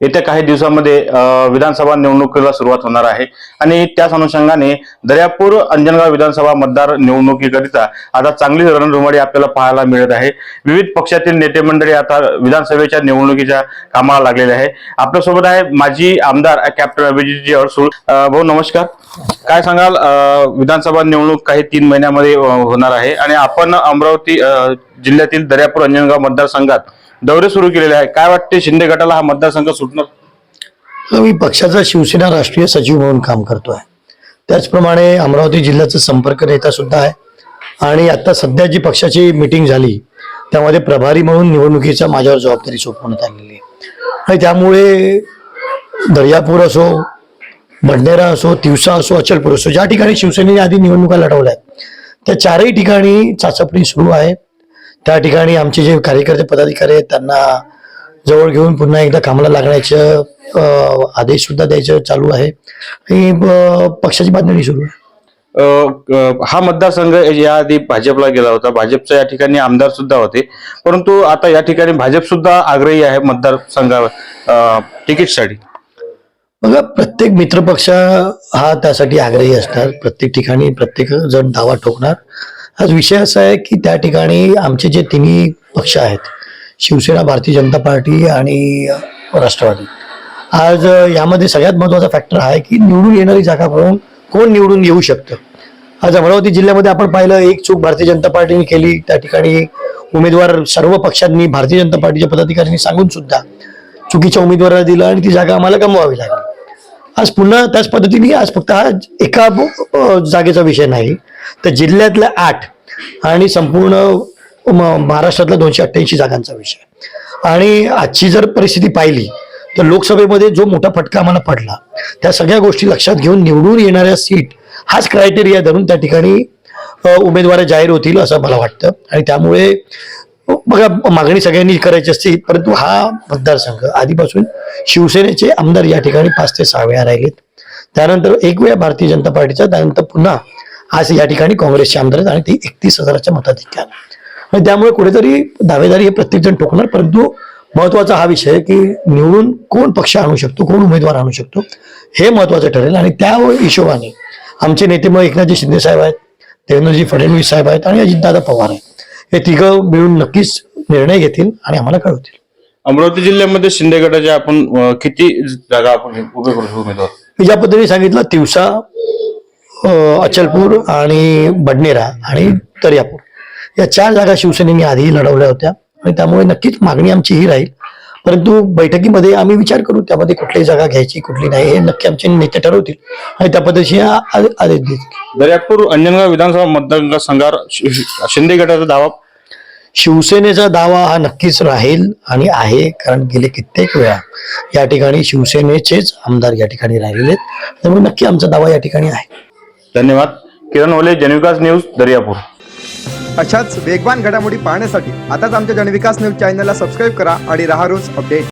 येत्या काही दिवसांमध्ये विधानसभा निवडणुकीला सुरुवात होणार आहे. आणि त्याच अनुषंगाने दर्यापूर अंजनगाव विधानसभा मतदार निवडणुकीकरिता आता चांगली रणधुमाळी आपल्याला पाहायला मिळत आहे. विविध पक्षातील नेते मंडळी आता विधानसभेच्या निवडणुकीच्या कामाला लागलेले आहे. आपल्यासोबत आहे माजी आमदार कॅप्टन अभिजितजी अडसूळ. भाऊ नमस्कार. काय सांगाल? विधानसभा निवडणूक काही तीन महिन्यामध्ये होणार आहे. आणि आपण अमरावती जिल्ह्यातील दर्यापूर अंजनगाव मतदारसंघात दौरे सुरू केलेले आहे काय वाटते शिंदे गटाला हा मतदारसंघ सुटणार? मी पक्षाचा शिवसेना राष्ट्रीय सचिव म्हणून काम करतो आहे त्याचप्रमाणे अमरावती जिल्ह्याचा संपर्क नेता सुद्धा आहे. आणि आता सध्या जी पक्षाची मिटिंग झाली त्यामध्ये प्रभारी म्हणून निवडणुकीचा माझ्यावर जबाबदारी सोपवण्यात आलेली आहे. आणि त्यामुळे दर्यापूर असो बंडेरा असो तिवसा असो अचलपूर असो ज्या ठिकाणी शिवसेनेने आधी निवडणुका लढवल्या आहेत त्या चारही ठिकाणी चाचपणी सुरू आहे. त्या ठिकाणी आमचे जे कार्यकर्ते पदाधिकारी आहेत त्यांना जवळ घेऊन पुन्हा एकदा कामाला लागण्याचं आदेश सुद्धा द्यायचं चालू आहे. आणि पक्षाची बांधणी सुरू आहे. हा मतदारसंघ याआधी भाजपला गेला होता. भाजपच्या या ठिकाणी आमदार सुद्धा होते. परंतु आता या ठिकाणी भाजप सुद्धा आग्रही आहे मतदारसंघावर तिकीटसाठी. बघा प्रत्येक मित्रपक्ष हा त्यासाठी आग्रही असणार. प्रत्येक ठिकाणी प्रत्येक जण दावा ठोकणार. आज विषय असा आहे की त्या ठिकाणी आमचे जे तिन्ही पक्ष आहेत शिवसेना भारतीय जनता पार्टी आणि राष्ट्रवादी. आज यामध्ये सगळ्यात महत्त्वाचा फॅक्टर आहे की निवडून येणारी जागा कोण कोण निवडून येऊ शकतं. आज अमरावती जिल्ह्यामध्ये आपण पाहिलं एक चूक भारतीय जनता पार्टीने केली. त्या ठिकाणी उमेदवार सर्व पक्षांनी भारतीय जनता पार्टीच्या पदाधिकाऱ्यांनी सांगून सुद्धा चुकीच्या उमेदवाराला दिलं आणि ती जागा आम्हाला गमवावी लागली. आज पुन्हा त्याच पद्धतीने आज फक्त हा एका जागेचा विषय नाही. तर जिल्ह्यातल्या आठ आणि संपूर्ण महाराष्ट्रातला महाराष्ट्रातल्या दोनशे अठ्ठ्याऐंशी जागांचा विषय. आणि आजची जर परिस्थिती पाहिली तर लोकसभेमध्ये जो मोठा फटका आम्हाला पडला त्या सगळ्या गोष्टी लक्षात घेऊन निवडून येणाऱ्या सीट हाच क्रायटेरिया धरून त्या ठिकाणी उमेदवार जाहीर होतील असं मला वाटतं. आणि त्यामुळे बघा मागणी सगळ्यांनी करायची असते परंतु हा मतदारसंघ आधीपासून शिवसेनेचे आमदार या ठिकाणी पाच ते सहा वेळा राहिलेत. त्यानंतर एक वेळा भारतीय जनता पार्टीचा त्यानंतर पुन्हा आज या ठिकाणी काँग्रेसचे आमदार आहेत आणि ते एकतीस हजाराच्या मताधिक्यानं आणि त्यामुळे कुठेतरी दावेदारी हे प्रत्येक जण ठोकणार परंतु महत्त्वाचा हा विषय की निवडून कोण पक्ष आणू शकतो कोण उमेदवार आणू शकतो हे महत्वाचं ठरेल. आणि त्या हिशोबाने आमचे नेते मग एकनाथजी शिंदे साहेब आहेत देवेंद्रजी फडणवीस साहेब आहेत आणि अजितदादा पवार आहेत. हे तिघं मिळून नक्कीच निर्णय घेतील आणि आम्हाला कळवतील. अमरावती जिल्ह्यामध्ये शिंदे गटाच्या आपण किती जागा आपण उभे करू उमेदवार? ज्या पद्धतीने सांगितलं तिवसा अचलपूर आणि बडनेरा आणि दर्यापूर. या चार जागा शिवसेनेने आधी लढवल्या होत्या आणि त्यामुळे नक्कीच मागणी आमची ही राहील. परंतु बैठकीमध्ये आम्ही विचार करू त्यामध्ये कुठली जागा घ्यायची कुठली नाही हे नक्की आमचे नेते ठरवतील आणि त्या पद्धतीने आदेश देतील. दर्यापूर अंजनगाव विधानसभा शि- शिंदे गटाचा दावा? शिवसेनेचा दावा हा नक्कीच राहील आणि आहे कारण गेले कित्येक वेळा या ठिकाणी शिवसेनेचेच आमदार या ठिकाणी राहिलेले आहेत त्यामुळे नक्की आमचा दावा या ठिकाणी आहे. धन्यवाद. किरण ओले जनविकास न्यूज दर्यापूर. अशाच वेगवान घडामोडी पाहण्यासाठी आताच आमच्या जनविकास न्यूज चॅनलला सबस्क्राईब करा आणि राहा रोज अपडेट.